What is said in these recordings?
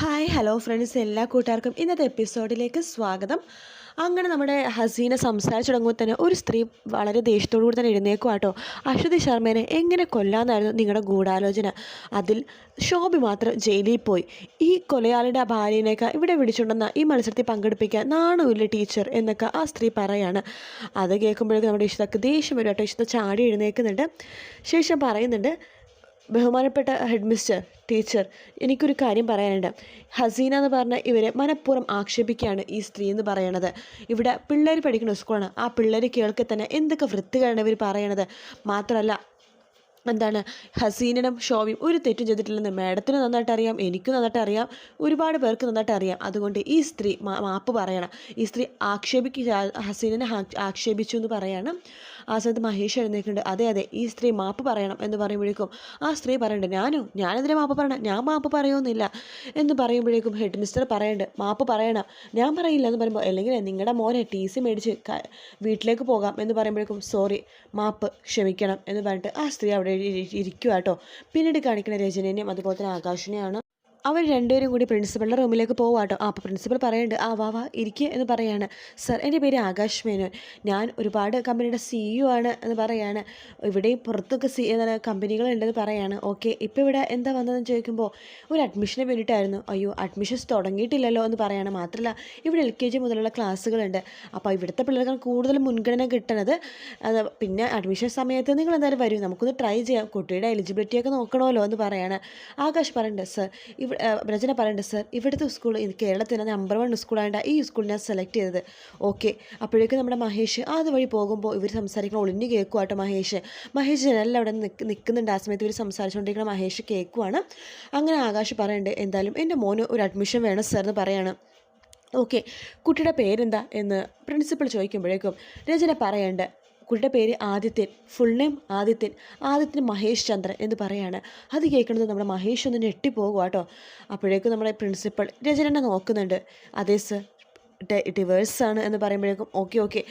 Hi hello friends എല്ലാ കൂട്ടുകാർക്കും ഇന്നത്തെ എപ്പിസോഡിലേക്ക് സ്വാഗതം. അങ്ങനെ നമ്മുടെ ഹസീന സംസാരിച്ചു തുടങ്ങുമ്പോൾ തന്നെ ഒരു സ്ത്രീ വളരെ ദേഷ്യത്തോടു കൂടി തന്നെ എഴുന്നേക്കും കേട്ടോ അശ്വതി ശർമ്മേനെ എങ്ങനെ കൊല്ലാമെന്നായിരുന്നു നിങ്ങളുടെ ഗൂഢാലോചന. അതിൽ ശോഭി മാത്രം ജയിലിൽ പോയി. ഈ കൊലയാളിയുടെ ആ ഭാര്യനേക്കാൾ ഇവിടെ വിളിച്ചുകൊണ്ടെന്ന ഈ മത്സരത്തിൽ പങ്കെടുപ്പിക്കാൻ നാണമില്ല ടീച്ചർ എന്നൊക്കെ ആ സ്ത്രീ പറയാണ്. അത് കേൾക്കുമ്പോഴേക്കും നമ്മുടെ ഇഷ്ടക്ക് ദേഷ്യം വരും കേട്ടോ. ചാടി എഴുന്നേൽക്കുന്നുണ്ട്. ശേഷം പറയുന്നുണ്ട് ബഹുമാനപ്പെട്ട ഹെഡ് മിസ്റ്റർ ടീച്ചർ എനിക്കൊരു കാര്യം പറയാനുണ്ട്. ഹസീന എന്ന് പറഞ്ഞ ഇവരെ മനഃപൂർവം ആക്ഷേപിക്കുകയാണ് ഈ സ്ത്രീ എന്ന് പറയണത്. ഇവിടെ പിള്ളേർ പഠിക്കുന്ന സ്കൂളാണ് ആ പിള്ളേർ കേൾക്കെ തന്നെ എന്തൊക്കെ വൃത്തികളാണ് ഇവർ പറയണത്. മാത്രമല്ല എന്താണ് ഹസീനനും ഷോവിയും ഒരു തെറ്റും ചെയ്തിട്ടില്ലെന്ന് മാഡത്തിന് നന്നായിട്ട് അറിയാം എനിക്കും നന്നായിട്ട് അറിയാം ഒരുപാട് പേർക്ക് നന്നായിട്ട് അറിയാം. അതുകൊണ്ട് ഈ സ്ത്രീ മാപ്പ് പറയണം. ഈ സ്ത്രീ ആക്ഷേപിക്കുക ഹസീനനെ ആക്ഷേപിച്ചു എന്ന് പറയണം. ആ സമയത്ത് മഹേഷ് എഴുന്നേക്കുന്നുണ്ട്. അതെ അതെ ഈ സ്ത്രീ മാപ്പ് പറയണം എന്ന് പറയുമ്പോഴേക്കും ആ സ്ത്രീ പറയണ്ട ഞാനോ? ഞാനെതിരെ മാപ്പ് പറയണം? ഞാൻ മാപ്പ് പറയുമെന്നില്ല എന്ന് പറയുമ്പോഴേക്കും ഹെഡ് മിസ്റ്റർ പറയണ്ട് മാപ്പ് പറയണം. ഞാൻ പറയില്ല എന്ന് പറയുമ്പോൾ അല്ലെങ്കിൽ നിങ്ങളുടെ മോനെ ടി സി മേടിച്ച് വീട്ടിലേക്ക് പോകാം എന്ന് പറയുമ്പോഴേക്കും സോറി മാപ്പ് ക്ഷമിക്കണം എന്ന് പറഞ്ഞിട്ട് ആ സ്ത്രീ അവിടെ ഇരി- ഇരിക്കുക കേട്ടോ പിന്നീട് കാണിക്കുന്ന രചനേനെയും അതുപോലെ തന്നെ ആകാശിനെയാണ് അവർ രണ്ടുപേരും കൂടി പ്രിൻസിപ്പളിന്റെ റൂമിലേക്ക് പോവാട്ടോ ആ അപ്പോൾ പ്രിൻസിപ്പൽ പറയുന്നുണ്ട് ആ വാ വാ ഇരിക്കുക എന്ന് പറയാണ്. സർ എന്റെ പേര് ആകാശ് മേനോൻ. ഞാൻ ഒരുപാട് കമ്പനിയുടെ സിഇഒ ആണ് എന്ന് പറയാണ്. ഇവിടെയും പുറത്തൊക്കെ സി എന്താണ് കമ്പനികളുണ്ടെന്ന് പറയാണ്. ഓക്കെ ഇപ്പോൾ ഇവിടെ എന്താ വന്നതെന്ന് ചോദിക്കുമ്പോൾ ഒരു അഡ്മിഷന് വേണ്ടിയിട്ടായിരുന്നു. അയ്യോ അഡ്മിഷൻസ് തുടങ്ങിയിട്ടില്ലല്ലോ എന്ന് പറയാണ്. മാത്രമല്ല ഇവിടെ എൽ കെ ജി മുതലുള്ള ക്ലാസ്സുകളുണ്ട്. അപ്പോൾ ഇവിടുത്തെ പിള്ളേർക്കാണ് കൂടുതൽ മുൻഗണന കിട്ടണത്. പിന്നെ അഡ്മിഷൻ സമയത്ത് നിങ്ങൾ എന്തായാലും വരും. നമുക്കൊന്ന് ട്രൈ ചെയ്യാം. കുട്ടിയുടെ എലിജിബിലിറ്റിയൊക്കെ നോക്കണമല്ലോ എന്ന് പറയാണ്. ആകാശ് പറയുന്നുണ്ട് സർ ഇവിടെ രചന പറയുന്നുണ്ട് സർ ഇവിടുത്തെ സ്കൂൾ കേരളത്തിലെ നമ്പർ വൺ സ്കൂളായതുകൊണ്ട് ഈ സ്കൂൾ ഞാൻ സെലക്ട് ചെയ്തത്. ഓക്കെ അപ്പോഴേക്കും നമ്മുടെ മഹേഷ് അതുവഴി പോകുമ്പോൾ ഇവർ സംസാരിക്കണം ഒളിഞ്ഞ് കേൾക്കുവാട്ടോ മഹേഷ്. മഹേഷ് ജനലിൽ അവിടെ നിൽക്ക് നിൽക്കുന്നുണ്ട് ആ സമയത്ത് ഇവർ സംസാരിച്ചുകൊണ്ടിരിക്കുന്ന മഹേഷ് കേൾക്കുവാണ്. അങ്ങനെ ആകാശ് പറയുന്നുണ്ട് എന്തായാലും എന്റെ മോന് ഒരു അഡ്മിഷൻ വേണം സർ എന്ന് പറയാണ്. ഓക്കെ കുട്ടിയുടെ പേരെന്താ എന്ന് പ്രിൻസിപ്പൾ ചോദിക്കുമ്പോഴേക്കും രചന പറയണ്ട് കുട്ടിയുടെ പേര് ആദിത്യൻ ഫുൾ നെയിം ആദിത്യൻ ആദിത്യൻ മഹേഷ് ചന്ദ്രൻ എന്ന് പറയാണ്. അത് കേൾക്കുന്നത് നമ്മുടെ മഹേഷ് ഒന്ന് ഞെട്ടിപ്പോകുക കേട്ടോ അപ്പോഴേക്കും നമ്മുടെ പ്രിൻസിപ്പൾ രചനനെ നോക്കുന്നുണ്ട്. അതേ സർ ഡിവേഴ്സ് ആണ് എന്ന് പറയുമ്പോഴേക്കും ഓക്കെ ഓക്കെ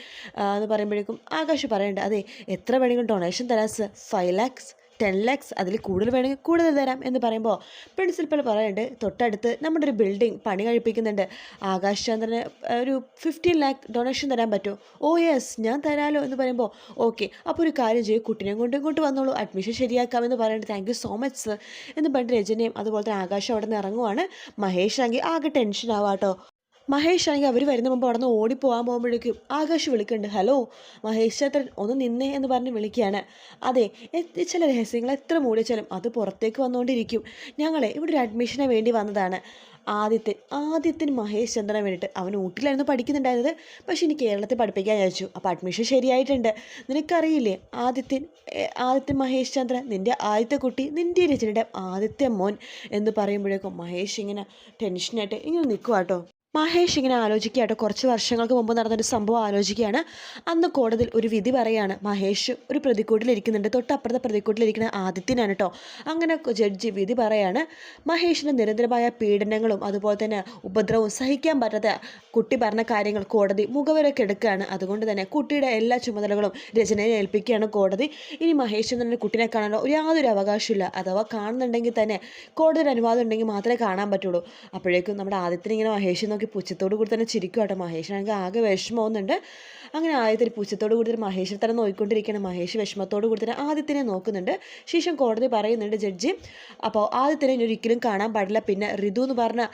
എന്ന് പറയുമ്പോഴേക്കും ആകാശ് പറയണ്ട അതെ എത്ര വേണമെങ്കിലും ഡൊണേഷൻ തരാം sir five lakhs ten lakhs അതിൽ കൂടുതൽ വേണമെങ്കിൽ കൂടുതൽ തരാം എന്ന് പറയുമ്പോൾ പ്രിൻസിപ്പൽ പറയുന്നുണ്ട് തൊട്ടടുത്ത് നമ്മുടെ ഒരു ബിൽഡിംഗ് പണി കഴിപ്പിക്കുന്നുണ്ട്. ആകാശ് ചന്ദ്രന് ഒരു ഫിഫ്റ്റീൻ ലാക്ക് ഡൊണേഷൻ തരാൻ പറ്റുമോ ഓ യെസ് ഞാൻ തരാമല്ലോ എന്ന് പറയുമ്പോൾ ഓക്കെ അപ്പോൾ ഒരു കാര്യം ചെയ്യും കുട്ടീനെയും കൊണ്ട് ഇങ്ങോട്ട് വന്നോളൂ. അഡ്മിഷൻ ശരിയാക്കാമെന്ന് പറയുന്നുണ്ട്. Thank you so much sir എന്ന് പറഞ്ഞിട്ട് രജനയും അതുപോലെ തന്നെ ആകാശം അവിടെ നിന്ന് ഇറങ്ങുവാണ്. മഹേഷ് ആണെങ്കിൽ ആകെ ടെൻഷൻ ആവാട്ടോ. മഹേഷ് ആണെങ്കിൽ അവർ വരുന്ന മുമ്പ് അവിടെ നിന്ന് ഓടിപ്പോകാൻ പോകുമ്പോഴേക്കും ആകാശ് വിളിക്കുന്നുണ്ട്. ഹലോ മഹേഷ് ചേട്ടൻ ഒന്ന് നിന്നേ എന്ന് പറഞ്ഞ് വിളിക്കുകയാണ്. അതെ ചില രഹസ്യങ്ങൾ എത്ര മൂടിച്ചാലും അത് പുറത്തേക്ക് വന്നുകൊണ്ടിരിക്കും. ഞങ്ങളെ ഇവിടെ ഒരു അഡ്മിഷന് വേണ്ടി വന്നതാണ്. ആദിത്യൻ ആദിത്യൻ മഹേഷ് ചന്ദ്രനെ വേണ്ടിയിട്ട് അവൻ ഊട്ടിലായിരുന്നു പഠിക്കുന്നുണ്ടായിരുന്നത്. പക്ഷേ ഇനി കേരളത്തിൽ പഠിപ്പിക്കാൻ വിചാരിച്ചു. അപ്പോൾ അഡ്മിഷൻ ശരിയായിട്ടുണ്ട്. നിനക്കറിയില്ലേ ആദിത്യൻ ആദ്യത്തെ മഹേഷ് ചന്ദ്രൻ നിന്റെ ആദ്യത്തെ കുട്ടി നിന്റെ രചനയുടെ ആദ്യത്തെ മോൻ എന്ന് പറയുമ്പോഴേക്കും മഹേഷ് ഇങ്ങനെ ടെൻഷനായിട്ട് ഇങ്ങനെ നിൽക്കുക കേട്ടോ മഹേഷ് ഇങ്ങനെ ആലോചിക്കുകയാട്ടോ കുറച്ച് വർഷങ്ങൾക്ക് മുമ്പ് നടന്നൊരു സംഭവം ആലോചിക്കുകയാണ്. അന്ന് കോടതിയിൽ ഒരു വിധി പറയാണ്. മഹേഷ് ഒരു പ്രതിക്കൂട്ടിലിരിക്കുന്നുണ്ട് തൊട്ടപ്പുറത്തെ പ്രതിക്കൂട്ടിലിരിക്കുന്ന ആദിത്യനാണ് കേട്ടോ. അങ്ങനെ ജഡ്ജി വിധി പറയാണ്. മഹേഷിന് നിരന്തരമായ പീഡനങ്ങളും അതുപോലെ തന്നെ ഉപദ്രവവും സഹിക്കാൻ പറ്റാത്ത കുട്ടി പറഞ്ഞ കാര്യങ്ങൾ കോടതി മുഖവരൊക്കെ എടുക്കുകയാണ്. അതുകൊണ്ട് തന്നെ കുട്ടിയുടെ എല്ലാ ചുമതലകളും രചനയെ ഏൽപ്പിക്കുകയാണ് കോടതി. ഇനി മഹേഷ് എന്ന് പറഞ്ഞ കുട്ടിനെ കാണാനോ യാതൊരു അവകാശമില്ല അഥവാ കാണുന്നുണ്ടെങ്കിൽ തന്നെ കോടതിയുടെ അനുവാദം ഉണ്ടെങ്കിൽ മാത്രമേ കാണാൻ പറ്റുള്ളൂ. അപ്പോഴേക്കും നമ്മുടെ ആദ്യത്തിന് ഇങ്ങനെ മഹേഷ് നോക്കി പുച്ഛത്തോട് കൂടി തന്നെ ചിരിക്കും കേട്ടോ മഹേഷിനാണെങ്കിൽ ആകെ വിഷമമൊന്നുണ്ട് അങ്ങനെ ആദ്യത്തിന് പുച്ഛത്തോട് കൂടി തന്നെ മഹേഷിനെ തന്നെ നോക്കിക്കൊണ്ടിരിക്കുകയാണ് മഹേഷ് വിഷമത്തോട് കൂടി തന്നെ ആദ്യത്തിനെ നോക്കുന്നുണ്ട്. ശേഷം കോടതി പറയുന്നുണ്ട് ജഡ്ജി അപ്പോൾ ആദ്യത്തിനെ ഇനി ഒരിക്കലും കാണാൻ പാടില്ല. പിന്നെ ഋതു എന്ന് പറഞ്ഞ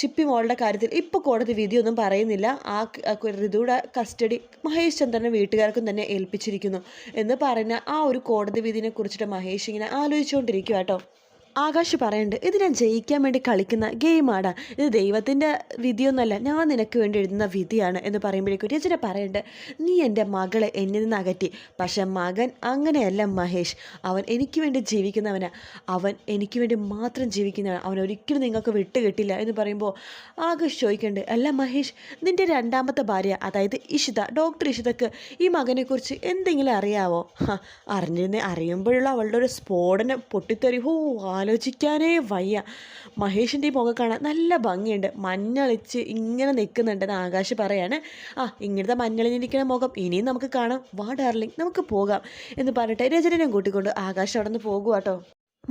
ചിപ്പി മോളുടെ കാര്യത്തിൽ ഇപ്പോൾ കോടതി വിധിയൊന്നും പറയുന്നില്ല. ആ ഋതുയുടെ കസ്റ്റഡി മഹേഷ് ചന്ദ്രനെ വീട്ടുകാർക്കും തന്നെ ഏൽപ്പിച്ചിരിക്കുന്നു എന്ന് പറയുന്ന ആ ഒരു കോടതി വിധിനെ കുറിച്ചിട്ട് മഹേഷ് ഇങ്ങനെ ആലോചിച്ചുകൊണ്ടിരിക്കുക കേട്ടോ ആകാശ് പറയുന്നുണ്ട് ഇത് ഞാൻ ജയിക്കാൻ വേണ്ടി കളിക്കുന്ന ഗെയിമാണ് ഇത് ദൈവത്തിന്റെ വിധിയൊന്നുമല്ല ഞാൻ നിനക്ക് വേണ്ടി എഴുതുന്ന വിധിയാണ് എന്ന് പറയുമ്പോഴേക്കും രചന പറയുന്നുണ്ട് നീ എന്റെ മകളെ എന്നിൽ നിന്ന് അകറ്റി. പക്ഷെ മകൻ അങ്ങനെയല്ല മഹേഷ്. അവൻ എനിക്ക് വേണ്ടി ജീവിക്കുന്നവനാ. അവൻ എനിക്ക് വേണ്ടി മാത്രം ജീവിക്കുന്നവനാണ് അവൻ ഒരിക്കലും നിങ്ങൾക്ക് വിട്ടുകിട്ടില്ല എന്ന് പറയുമ്പോൾ ആകാശ് ചോദിക്കേണ്ടത് അല്ല മഹേഷ് നിന്റെ രണ്ടാമത്തെ ഭാര്യ അതായത് ഇഷിത ഡോക്ടർ ഇഷിതക്ക് ഈ മകനെക്കുറിച്ച് എന്തെങ്കിലും അറിയാവോ? അറിഞ്ഞിരുന്നേ അറിയുമ്പോഴുള്ള അവളുടെ ഒരു സ്ഫോടനം പൊട്ടിത്തെറി. ഹോ ആലോചിക്കാനേ വയ്യ. മഹേഷിന്റെ ഈ മുഖം കാണാൻ നല്ല ഭംഗിയുണ്ട്. മഞ്ഞളിച്ച് ഇങ്ങനെ നിൽക്കുന്നുണ്ടെന്ന് ആകാശ് പറയാണ്. ആ ഇങ്ങനത്തെ മഞ്ഞളിഞ്ഞിരിക്കുന്ന മുഖം ഇനിയും നമുക്ക് കാണാം. വാ ഡാർലിംഗ് നമുക്ക് പോകാം എന്ന് പറഞ്ഞിട്ട് രചനയും കൂട്ടിക്കൊണ്ട് ആകാശ് അവിടെ നിന്ന് പോകുക കേട്ടോ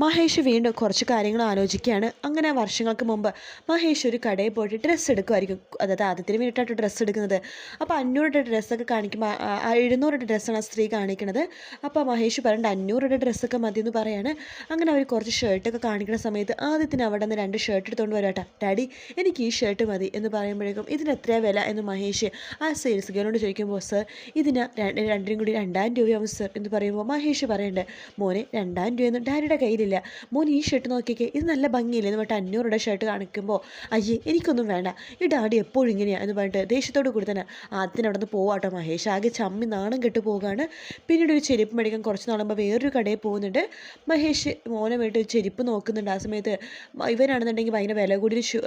മഹേഷ് വീണ്ടും കുറച്ച് കാര്യങ്ങൾ ആലോചിക്കുകയാണ്. അങ്ങനെ വർഷങ്ങൾക്ക് മുമ്പ് മഹേഷ് ഒരു കടയിൽ പോയിട്ട് ഡ്രസ്സ് എടുക്കുമായിരിക്കും. അതായത് ആദ്യത്തിന് വേണ്ടിയിട്ടാണ് ഡ്രസ്സ് എടുക്കുന്നത്. അപ്പോൾ അഞ്ഞൂറ് ഡ്രസ്സൊക്കെ കാണിക്കുമ്പോൾ എഴുന്നൂറ് ഡ്രസ്സാണ് സ്ത്രീ കാണിക്കുന്നത് അപ്പോൾ മഹേഷ് പറയേണ്ട അഞ്ഞൂറ് ഡ്രസ്സൊക്കെ മതി എന്ന് പറയാണ്. അങ്ങനെ അവർ കുറച്ച് ഷർട്ടൊക്കെ കാണിക്കുന്ന സമയത്ത് ആദ്യത്തിന് അവിടെ നിന്ന് രണ്ട് ഷർട്ട് എടുത്തുകൊണ്ട് വരാട്ടാ ഡാഡി എനിക്ക് ഈ ഷർട്ട് മതി എന്ന് പറയുമ്പോഴേക്കും ഇതിന് എത്രയാണ് വില? എന്ന് മഹേഷ് ആ സെയിൽസ് ഗേളിനോട് ചോദിക്കുമ്പോൾ സർ ഇതിന് രണ്ട് രണ്ടിനും കൂടി രണ്ടായിരം രൂപയാവും സർ എന്ന് പറയുമ്പോൾ മഹേഷ് പറയണ്ടേ മോനെ രണ്ടായിരം രൂപയൊന്നും ഡാഡിയുടെ കയ്യിലില്ല. മോൻ ഈ ഷർട്ട് നോക്കിക്കേ ഇത് നല്ല ഭംഗിയില്ലേ? എന്ന് പറഞ്ഞിട്ട് അഞ്ഞൂറുടെ ഷർട്ട് കാണിക്കുമ്പോൾ അയ്യേ എനിക്കൊന്നും വേണ്ട. ഈ ഡാഡി എപ്പോഴും ഇങ്ങനെയാണ് എന്ന് പറഞ്ഞിട്ട് ദേഷ്യത്തോട് കൂടി തന്നെ ആദ്യത്തിന് അവിടെ നിന്ന് പോവാട്ടോ മഹേഷ്. ആകെ ചമ്മി നാണം കെട്ട് പോവുകയാണ്. പിന്നീട് ഒരു ചെരുപ്പ് മേടിക്കാൻ കുറച്ച് നാളുമ്പോൾ വേറൊരു കടയിൽ പോകുന്നുണ്ട്. മഹേഷ് മോനെ വേണ്ടി ഒരു ചെരുപ്പ് നോക്കുന്നുണ്ട് ആ സമയത്ത്. ഇവനാണെന്നുണ്ടെങ്കിൽ ഭയങ്കര വില കൂടിയ ഷൂ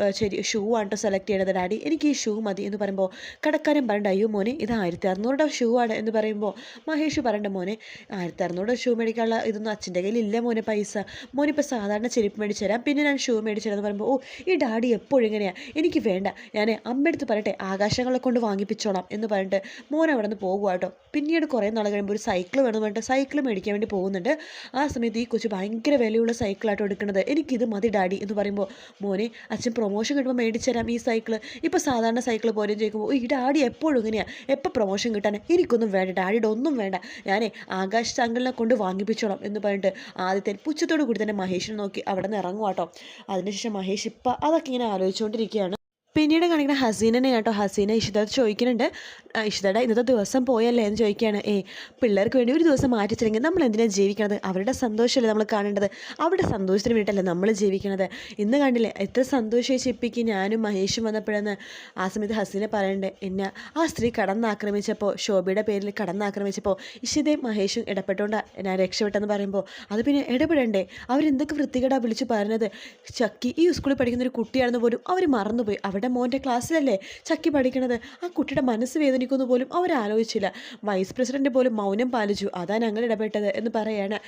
ഷൂ ആണ് കേട്ടോ സെലക്ട് ചെയ്യണത്. ഡാഡി എനിക്ക് ഈ ഷൂ മതി എന്ന് പറയുമ്പോൾ കടക്കാരൻ പറയണ്ട അയ്യോ മോനെ ഇത് ആയിരത്തി അറുന്നൂറുടെ ഷൂ ആണ് എന്ന് പറയുമ്പോൾ മഹേഷ് പറയണ്ട മോനെ ആയിരത്തി അറുന്നൂറ് ഷൂ മേടിക്കാനുള്ള ഇതൊന്നും അച്ഛന്റെ കയ്യിൽ ഇല്ല മോനെ പൈസ. മോനിപ്പോൾ സാധാരണ ചെരുപ്പ് മേടിച്ച് തരാം പിന്നെ ഞാൻ ഷൂ മേടിച്ച് തരാം എന്ന് പറയുമ്പോൾ ഓ ഈ ഡാഡി എപ്പോഴും ഇങ്ങനെയാണ് എനിക്ക് വേണ്ട. ഞാൻ അമ്മയടുത്ത് പറയട്ടെ ആകാശങ്ങളെ കൊണ്ട് വാങ്ങിപ്പിച്ചോളാം എന്ന് പറഞ്ഞിട്ട് മോൻ അവിടെ നിന്ന് പോകുക കേട്ടോ പിന്നീട് കുറേ നാൾ കഴിയുമ്പോൾ ഒരു സൈക്കിൾ വേണമെന്ന് പറഞ്ഞിട്ട് സൈക്കിൾ മേടിക്കാൻ വേണ്ടി പോകുന്നുണ്ട്. ആ സമയത്ത് ഈ കൊച്ചു ഭയങ്കര വിലയുള്ള സൈക്കിളായിട്ട് എടുക്കുന്നത്. എനിക്കിത് മതി ഡാഡി എന്ന് പറയുമ്പോൾ മോനെ അച്ഛൻ പ്രൊമോഷൻ കിട്ടുമ്പോൾ മേടിച്ചു തരാം ഈ സൈക്കിൾ ഇപ്പോൾ സാധാരണ സൈക്കിൾ പോലും ചോദിക്കുമ്പോൾ "ഓ, ഈ ഡാഡി എപ്പോഴും ഇങ്ങനെയാണ് എപ്പോൾ പ്രൊമോഷൻ കിട്ടാൻ എനിക്കൊന്നും വേണ്ട ഡാഡിയുടെ ഒന്നും വേണ്ട. ഞാനേ ആകാശ് താങ്കളിനെ കൊണ്ട് വാങ്ങിപ്പിച്ചോളാം എന്ന് പറഞ്ഞിട്ട് ആദ്യത്തെ പുച്ഛത്തോടു കൂടി തന്നെ മഹേഷിനെ നോക്കി അവിടെ നിന്ന് ഇറങ്ങും കേട്ടോ അതിനുശേഷം മഹേഷ് ഇപ്പം അതൊക്കെ ഇങ്ങനെ ആലോചിച്ചുകൊണ്ടിരിക്കുകയാണ്. പിന്നീട് കാണിക്കുന്ന ഹസീനനെ കേട്ടോ ഹസീന ഇഷിതയോട് ചോദിക്കുന്നുണ്ട് "ആ, ഇഷിതയുടെ ഇന്നത്തെ ദിവസം പോയല്ലേ? എന്ന് ചോദിക്കുകയാണ്. ഏ പിള്ളേർക്ക് വേണ്ടി ഒരു ദിവസം മാറ്റിച്ചില്ലെങ്കിൽ നമ്മൾ എന്തിനാണ് ജീവിക്കണത്? അവരുടെ സന്തോഷമല്ലേ നമ്മൾ കാണേണ്ടത്? അവരുടെ സന്തോഷത്തിന് വേണ്ടിയിട്ടല്ലേ നമ്മൾ ജീവിക്കണത്? ഇന്ന് കണ്ടില്ലേ എത്ര സന്തോഷിച്ച് ഇപ്പിക്ക് ഞാനും മഹേഷും വന്നപ്പോഴെന്ന് ആ സമയത്ത് ഹസീന പറയണ്ടേ എന്നെ ആ സ്ത്രീ കടന്നാക്രമിച്ചപ്പോൾ ശോഭയുടെ പേരിൽ കടന്നാക്രമിച്ചപ്പോൾ ഇഷിതയും മഹേഷും ഇടപെട്ടുകൊണ്ട് ഞാൻ രക്ഷപ്പെട്ടെന്ന് പറയുമ്പോൾ അത് പിന്നെ ഇടപെടണ്ടേ? അവരെന്തൊക്കെ വൃത്തികേടാ വിളിച്ചു പറഞ്ഞത് ചക്കി ഈ സ്കൂളിൽ പഠിക്കുന്ന ഒരു കുട്ടിയാണെന്ന് പോലും അവർ മറന്നുപോയി. അവരുടെ മോന്റെ ക്ലാസ്സിലല്ലേ ചക്കി പഠിക്കണത്? ആ കുട്ടിയുടെ മനസ്സ് വേദനിക്കുന്നു പോലും അവരാലോചിച്ചില്ല വൈസ് പ്രസിഡന്റ് പോലും മൗനം പാലിച്ചു. അതാ ഞങ്ങൾ ഇടപെട്ടത് എന്ന് പറയാണ്.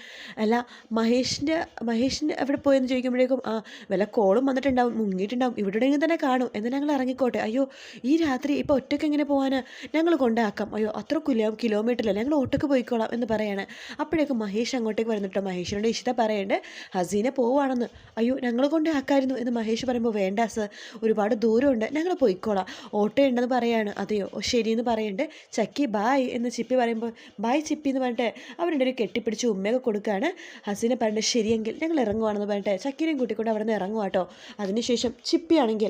അല്ല മഹേഷിന്റെ മഹേഷിന്റെ എവിടെ പോയെന്ന് ചോദിക്കുമ്പോഴേക്കും ആ വല്ല കോളും വന്നിട്ടുണ്ടാവും മുങ്ങിയിട്ടുണ്ടാവും. ഇവിടെ എവിടെയെങ്കിലും തന്നെ കാണും എന്നാൽ ഞങ്ങൾ ഇറങ്ങിക്കോട്ടെ. അയ്യോ ഈ രാത്രി ഇപ്പോൾ ഒറ്റയ്ക്ക് എങ്ങനെ പോകാൻ ഞങ്ങൾ കൊണ്ടാക്കാം. അയ്യോ അത്ര കിലോ കിലോമീറ്ററില്ല? ഞങ്ങൾ ഒറ്റയ്ക്ക് പോയിക്കോളാം എന്ന് പറയാണ്. അപ്പോഴേക്കും മഹേഷ് അങ്ങോട്ടേക്ക് വരുന്നിട്ടോ മഹേഷിനോട് ഇഷ്ട പറയേണ്ടത് ഹസീന പോവാണെന്ന്. അയ്യോ ഞങ്ങൾ കൊണ്ടാക്കായിരുന്നു എന്ന് മഹേഷ് പറയുമ്പോൾ വേണ്ട സർ ഒരുപാട് ദൂരമുണ്ട്. ഞങ്ങൾ പോയിക്കോളാം. ഓട്ടോ ഉണ്ടെന്ന് പറയാണ്. അതെയോ? ഓ ശരിയെന്ന് പറയുന്നുണ്ട് ചക്കി ബായ് എന്ന് ചിപ്പി പറയുമ്പോൾ ബായ് ചിപ്പി എന്ന് പറഞ്ഞിട്ട് അവരുടെ ഒരു കെട്ടിപ്പിടിച്ച് ഉമ്മയൊക്കെ കൊടുക്കുകയാണ് ഹസീനെ പറഞ്ഞിട്ട് ശരിയെങ്കിൽ ഞങ്ങൾ ഇറങ്ങുവാണെന്ന് പറഞ്ഞിട്ട് ചക്കീനെയും കൂട്ടിക്കൊണ്ട് അവിടെ നിന്ന് ഇറങ്ങുവാട്ടോ അതിനുശേഷം ചിപ്പിയാണെങ്കിൽ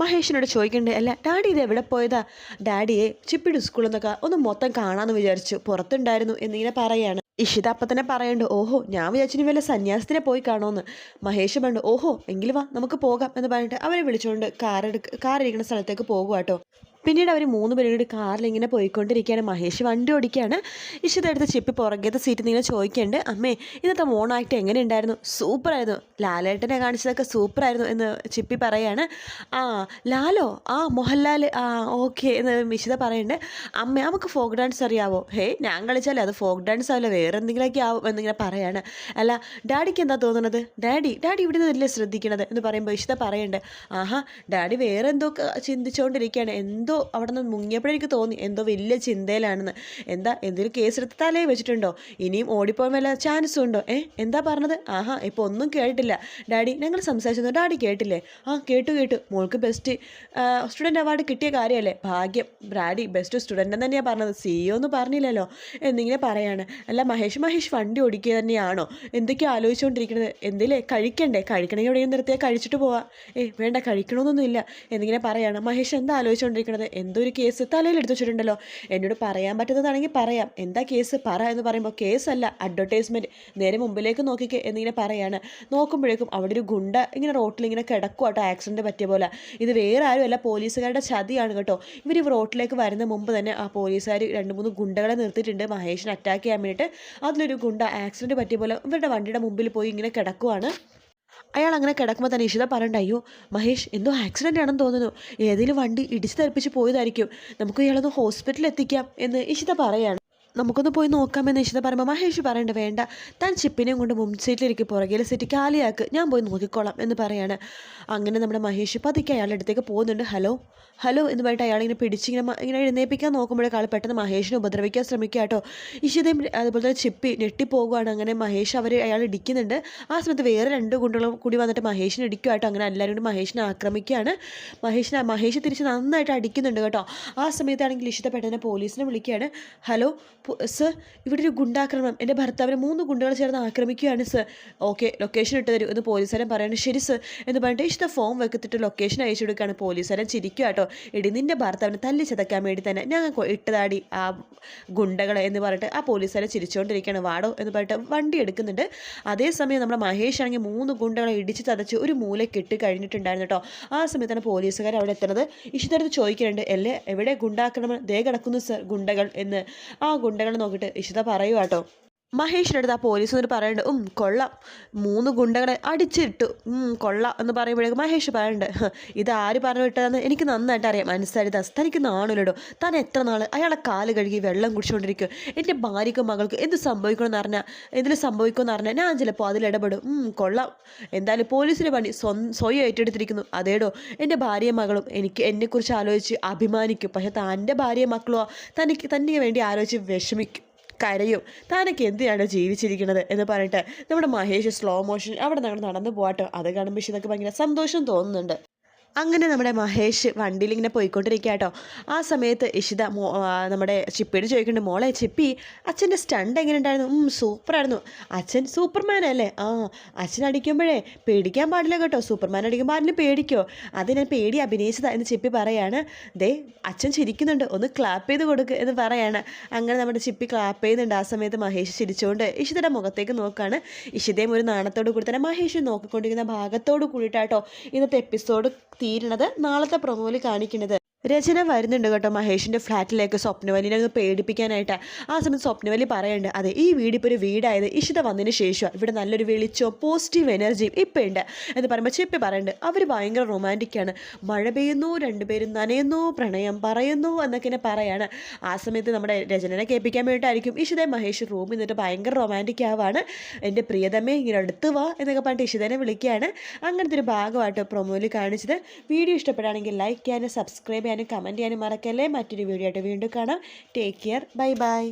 മഹേഷിനോട് ചോദിക്കണ്ടേ അല്ല ഡാഡി ഇത് എവിടെ പോയതാ? ഡാഡിയെ ചിപ്പിയുടെ സ്കൂളിൽ നിന്നൊക്കെ ഒന്ന് മൊത്തം കാണാമെന്ന് വിചാരിച്ചു. പുറത്തുണ്ടായിരുന്നു എന്നിങ്ങനെ പറയാണ്. ഇഷിത അപ്പം തന്നെ പറയണ്ട് ഓഹോ ഞാൻ വിചാരിച്ചിനി വല്ല സന്യാസത്തിനെ പോയി കാണുമെന്ന് മഹേഷ് പണ്ട് ഓഹോ എങ്കിൽ വാ നമുക്ക് പോകാം എന്ന് പറഞ്ഞിട്ട് അവരെ വിളിച്ചുകൊണ്ട് കാർ എടുക്ക കാർ ഇരിക്കുന്ന സ്ഥലത്തേക്ക് പോകുക കേട്ടോ പിന്നീട് അവർ മൂന്ന് പേരും കൂടി കാറിൽ ഇങ്ങനെ പോയിക്കൊണ്ടിരിക്കുകയാണ്. മഹേഷ് വണ്ടി ഓടിക്കുകയാണ്. ഇഷിത എടുത്ത് ചിപ്പി പുറകത്തെ സീറ്റിൽ നിന്ന് ഇങ്ങനെ ചോദിക്കുന്നുണ്ട്. അമ്മേ ഇന്നത്തെ മോൺ ആക്ട് എങ്ങനെ ഉണ്ടായിരുന്നു സൂപ്പറായിരുന്നു ലാലേട്ടനെ കാണിച്ചതൊക്കെ സൂപ്പറായിരുന്നു എന്ന് ചിപ്പി പറയാണ്. ആ ലാലോ? ആ മോഹൻലാൽ ആ ഓക്കെ എന്ന് ഇഷിത പറയുന്നുണ്ട്. അമ്മ നമുക്ക് ഫോക്ക് ഡാൻസ് അറിയാവോ? ഹേ ഞാൻ കളിച്ചാലേ അത് ഫോക്ക് ഡാൻസ് ആവില്ല. വേറെ എന്തെങ്കിലുമൊക്കെ ആവും എന്നിങ്ങനെ പറയാണ്. അല്ല ഡാഡിക്ക് എന്താ തോന്നുന്നത് ഡാഡി ഡാഡി ഇവിടെ നിന്നല്ലേ ശ്രദ്ധിക്കണത്? എന്ന് പറയുമ്പോൾ ഇഷിത പറയുന്നുണ്ട്. ആഹാ ഡാഡി വേറെ എന്തോ ചിന്തിച്ചുകൊണ്ടിരിക്കുകയാണ് എന്തോ അവിടെ നിന്ന് മുങ്ങിയപ്പോഴെനിക്ക് തോന്നി. എന്തോ വലിയ ചിന്തയിലാണെന്ന്. എന്താ എന്തെങ്കിലും കേസെടുത്ത് തലേ വെച്ചിട്ടുണ്ടോ? ഇനിയും ഓടിപ്പോകാൻ വല്ല ചാൻസും ഉണ്ടോ? ഏ എന്താ പറഞ്ഞത്? ആഹാ ഇപ്പോൾ ഒന്നും കേട്ടില്ല ഡാഡി ഞങ്ങൾ സംസാരിച്ചു ഡാഡി കേട്ടില്ലേ? ആ കേട്ടു കേട്ടു. മോൾക്ക് ബെസ്റ്റ് സ്റ്റുഡന്റ് അവാർഡ് കിട്ടിയ കാര്യമല്ലേ? ഭാഗ്യം. ഡാഡി ബെസ്റ്റ് സ്റ്റുഡന്റ് തന്നെയാണ് പറഞ്ഞത്. സിഇഒ എന്ന് പറഞ്ഞില്ലല്ലോ. എന്നിങ്ങനെ പറയാണ്. അല്ല മഹേഷ് മഹേഷ് വണ്ടി ഓടിക്കുക തന്നെയാണോ? എന്തൊക്കെയാണ് ആലോചിച്ചുകൊണ്ടിരിക്കുന്നത്? എന്തില്ലേ? കഴിക്കണ്ടേ? കഴിക്കണമെങ്കിൽ എവിടെയും നിർത്തിയാൽ കഴിച്ചിട്ട് പോവാം. ഏ വേണ്ട കഴിക്കണമെന്നൊന്നുമില്ല. എന്നിങ്ങനെ പറയാണ്. മഹേഷ് എന്താ ആലോചിച്ചുകൊണ്ടിരിക്കുന്നത്? എന്തോ ഒരു കേസ്? തലയിൽ എടുത്തു വെച്ചിട്ടുണ്ടല്ലോ. എന്നോട് പറയാൻ പറ്റുന്നതാണെങ്കിൽ പറയാം. എന്താ കേസ്? പറ എന്ന് പറയുമ്പോൾ കേസല്ല അഡ്വർടൈസ്മെന്റ് നേരെ മുമ്പിലേക്ക് നോക്കിക്കേ എന്നിങ്ങനെ പറയാണ്. നോക്കുമ്പോഴേക്കും അവിടെ ഒരു ഗുണ്ട ഇങ്ങനെ റോട്ടിൽ ഇങ്ങനെ കിടക്കും കേട്ടോ ആക്സിഡന്റ് പറ്റിയ പോലെ. ഇത് വേറെ ആരുമല്ല പോലീസുകാരുടെ ചതിയാണ് കേട്ടോ. ഇവർ റോട്ടിലേക്ക് വരുന്ന മുമ്പ് തന്നെ ആ പോലീസുകാർ രണ്ട് മൂന്ന് ഗുണ്ടകളെ നിർത്തിയിട്ടുണ്ട്. മഹേഷിനെ അറ്റാക്ക് ചെയ്യാൻ വേണ്ടിയിട്ട്. അതിലൊരു ഗുണ്ട ആക്സിഡന്റ് പറ്റിയ പോലെ ഇവരുടെ വണ്ടിയുടെ മുമ്പിൽ പോയി ഇങ്ങനെ കിടക്കുവാണ്. അയാൾ അങ്ങനെ കിടക്കുമ്പോൾ തന്നെ ഇഷിത പറയണ്ട അയ്യോ മഹേഷ് എന്തോ ആക്സിഡന്റ് ആണെന്ന് തോന്നുന്നു. ഏതെങ്കിലും വണ്ടി ഇടിച്ച് തെറിപ്പിച്ച് പോയതായിരിക്കും. നമുക്ക് ഇയാളൊന്ന് ഹോസ്പിറ്റലിൽ എത്തിക്കാം എന്ന് ഇഷിത പറയാണ്. നമുക്കൊന്ന് പോയി നോക്കാമെന്ന് ഇഷിത പറയുമ്പോൾ മഹേഷ് പറയേണ്ട വേണ്ട താൻ ചിപ്പിനെയും കൊണ്ട് മുൻ സീറ്റിലിരിക്കും പുറകിലെ സീറ്റ് കാലിയാക്ക് ഞാൻ പോയി നോക്കിക്കോളാം എന്ന് പറയാണ്. അങ്ങനെ നമ്മുടെ മഹേഷ് പതുക്കെ അയാളുടെ അടുത്തേക്ക് പോകുന്നുണ്ട്. ഹലോ ഹലോ എന്ന് പറഞ്ഞിട്ട് അയാളിങ്ങനെ പിടിച്ചിങ്ങനെ ഇങ്ങനെ എഴുന്നേപ്പിക്കാൻ നോക്കുമ്പോഴേക്കാൾ ആൾ പെട്ടെന്ന് മഹേഷിനെ ഉപദ്രവിക്കാൻ ശ്രമിക്കുക കേട്ടോ. ഇഷിതയും അതുപോലെ തന്നെ ചിപ്പി ഞെട്ടിപ്പോകുകയാണ് അങ്ങനെ മഹേഷ് അവർ അയാൾ ഇടിക്കുന്നുണ്ട്. ആ സമയത്ത് വേറെ രണ്ട് ഗുണ്ടുകളും കൂടി വന്നിട്ട് മഹേഷിനെ ഇടിക്കുക കേട്ടോ. അങ്ങനെ എല്ലാവരും കൂടി മഹേഷിനെ ആക്രമിക്കുകയാണ്. മഹേഷിനെ മഹേഷ് തിരിച്ച് നന്നായിട്ട് അടിക്കുന്നുണ്ട് കേട്ടോ. ആ സമയത്താണെങ്കിൽ ഇഷിത പെട്ടെന്ന് പോലീസിനെ വിളിക്കുകയാണ്. ഹലോ സർ ഇവിടെ ഒരു ഗുണ്ടാക്രമണം. എന്റെ ഭർത്താവിനെ മൂന്ന് ഗുണ്ടകൾ ചേർന്ന് ആക്രമിക്കുകയാണ് സർ. ഓക്കെ ലൊക്കേഷൻ ഇട്ട് തരൂ എന്ന് പോലീസുകാരൻ പറയുന്നത് ശരി സർ. എന്ന് പറഞ്ഞിട്ട് ഇഷ്ട ഫോം വെക്കത്തിട്ട് ലൊക്കേഷൻ അയച്ചു കൊടുക്കുകയാണ് പോലീസുകാരൻ. ചിരിക്കുക കേട്ടോ. എടി നിന്റെ ഭർത്താവിനെ തല്ലി ചതക്കാൻ വേണ്ടി തന്നെ കൊ- ഇട്ടതാടി ആ ഗുണ്ടകളെ. എന്ന് പറഞ്ഞിട്ട് ആ പോലീസുകാരെ ചിരിച്ചുകൊണ്ടിരിക്കുകയാണ് വാടോ എന്ന് പറഞ്ഞിട്ട് വണ്ടി എടുക്കുന്നുണ്ട്. അതേസമയം നമ്മുടെ മഹേഷ് ആണെങ്കിൽ മൂന്ന് ഗുണ്ടകളെ ഇടിച്ച് ചതച്ച് ഒരു മൂലയ്ക്ക് ഇട്ട് കഴിഞ്ഞിട്ടുണ്ടായിരുന്നു കേട്ടോ. ആ സമയത്താണ് പോലീസുകാർ അവിടെ എത്തുന്നത്. ഇഷ്ടത്ത് ചോദിക്കുന്നുണ്ട് അല്ലേ എവിടെ ഗുണ്ടാക്രമണം? ദേ കിടക്കുന്നു സർ ഗുണ്ടകൾ. എന്ന് ആ ഗുണ്ടകൾ നോക്കിയിട്ട് ഇഷിത പറയുക കേട്ടോ മഹേഷിന്റെ അടുത്ത് ആ പോലീസ് എന്നിട്ട് പറയുന്നുണ്ട് ഉം കൊള്ളാം. മൂന്ന് ഗുണ്ടകളെ അടിച്ചിട്ടു. കൊള്ളാം. എന്ന് പറയുമ്പോഴേക്കും മഹേഷ് പറയുന്നുണ്ട് ഇത് ആര് പറഞ്ഞു വിട്ടതെന്ന് എനിക്ക് നന്നായിട്ട് അറിയാം. മനസ്സിലായി ദാസ്. തനിക്ക് നാണില്ലടോ താൻ എത്ര നാൾ അയാളെ കാൽ കഴുകി വെള്ളം കുടിച്ചുകൊണ്ടിരിക്കും എന്റെ ഭാര്യയ്ക്കും മകൾക്ക് എന്ത് സംഭവിക്കണമെന്ന് അറിഞ്ഞാൽ എന്തിൽ സംഭവിക്കുമെന്ന് അറിഞ്ഞാൽ ഞാൻ ചിലപ്പോൾ അതിൽ ഇടപെടും. ഉം, കൊള്ളാം. എന്തായാലും പോലീസിന്റെ പണി സ്വ സ്വയം ഏറ്റെടുത്തിരിക്കുന്നു. അതേടോ എന്റെ ഭാര്യയും മകളും എനിക്ക് എന്നെക്കുറിച്ച് ആലോചിച്ച് അഭിമാനിക്കും. പക്ഷേ തന്റെ ഭാര്യയും മക്കളോ തനിക്ക് തന്നെ വേണ്ടി ആലോചിച്ച് വിഷമിക്കും. കരയും. താനൊക്കെ എന്തിനാണ് ജീവിച്ചിരിക്കുന്നത് എന്ന് പറഞ്ഞിട്ട് നമ്മുടെ മഹേഷ് സ്ലോ മോഷൻ അവിടെ നിന്ന് നടന്നു പോവാട്ടോ. അത് കാണുമ്പോൾ ഇതൊക്കെ ഭയങ്കര സന്തോഷം തോന്നുന്നുണ്ട്. അങ്ങനെ നമ്മുടെ മഹേഷ് വണ്ടിയിൽ ഇങ്ങനെ പോയിക്കൊണ്ടിരിക്കുക കേട്ടോ ആ സമയത്ത് ഇഷിത നമ്മുടെ ചിപ്പിയോട് ചോദിക്കുന്നുണ്ട് മോളെ ചിപ്പി അച്ഛന്റെ സ്റ്റണ്ട് എങ്ങനെ ഉണ്ടായിരുന്നു സൂപ്പറായിരുന്നു. അച്ഛൻ സൂപ്പർമാൻ അല്ലേ ആ അച്ഛൻ അടിക്കുമ്പോഴേ പേടിക്കാൻ പാടില്ല കേട്ടോ. സൂപ്പർമാൻ അടിക്കുമ്പോൾ ആരെങ്കിലും പേടിക്കോ? അത് ഞാൻ പേടി അഭിനയിച്ചതാ എന്ന് ചിപ്പി പറയാണ്. ദേ അച്ഛൻ ചിരിക്കുന്നുണ്ട്. ഒന്ന് ക്ലാപ്പ് ചെയ്ത് കൊടുക്ക് എന്ന് പറയാണ്. അങ്ങനെ നമ്മുടെ ചിപ്പി ക്ലാപ്പ് ചെയ്യുന്നുണ്ട്. ആ സമയത്ത് മഹേഷ് ചിരിച്ചുകൊണ്ട് ഇഷിതയുടെ മുഖത്തേക്ക് നോക്കുകയാണ് ഇഷിതയും ഒരു നാണത്തോട് കൂടി തന്നെ മഹേഷ് നോക്കിക്കൊണ്ടിരിക്കുന്ന ഭാഗത്തോട് കൂടിയിട്ടാട്ടോ ഇന്നത്തെ എപ്പിസോഡ് തീരണത് നാളത്തെ പ്രൊമോയിൽ കാണിക്കുന്നത്. രചന വരുന്നുണ്ട് കേട്ടോ മഹേഷിന്റെ ഫ്ലാറ്റിലേക്ക് സ്വപ്നവലിനെ ഒന്ന് പേടിപ്പിക്കാനായിട്ട്. ആ സമയത്ത് സ്വപ്നവലി പറയുന്നുണ്ട് അതെ ഈ വീടിപ്പോൾ ഒരു വീടായത് ഇഷിത വന്നതിന് ശേഷം ഇവിടെ നല്ലൊരു വെളിച്ചോ പോസിറ്റീവ് എനർജിയും ഇപ്പം ഉണ്ട്. എന്ന് പറയുമ്പോൾ ചെപ്പി പറയുന്നുണ്ട് അവർ ഭയങ്കര റൊമാന്റിക്കാണ് മഴ പെയ്യുന്നു രണ്ടുപേരും നനയുന്നു പ്രണയം പറയുന്നു എന്നൊക്കെ ഇങ്ങനെ പറയാണ്. ആ സമയത്ത് നമ്മുടെ രചനനെ കേൾപ്പിക്കാൻ വേണ്ടിയിട്ടായിരിക്കും ഇഷിതയും മഹേഷ് റൂമിൽ നിന്നിട്ട് ഭയങ്കര റൊമാന്റിക് ആവാണ്. എന്റെ പ്രിയതമേ ഇങ്ങനെ അടുത്ത് വാ എന്നൊക്കെ പറഞ്ഞിട്ട് ഇഷിതനെ വിളിക്കുകയാണ്. അങ്ങനത്തെ ഒരു ഭാഗമായിട്ട് പ്രൊമോയിൽ കാണിച്ചത്. വീഡിയോ ഇഷ്ടപ്പെടുകയാണെങ്കിൽ ലൈക്ക് ചെയ്യാനും സബ്സ്ക്രൈബ് ചെയ്യാനും കമന്റ് ചെയ്യാനും മറക്കല്ലേ? മറ്റൊരു വീഡിയോ ആയിട്ട് വീണ്ടും കാണാം. Take care bye bye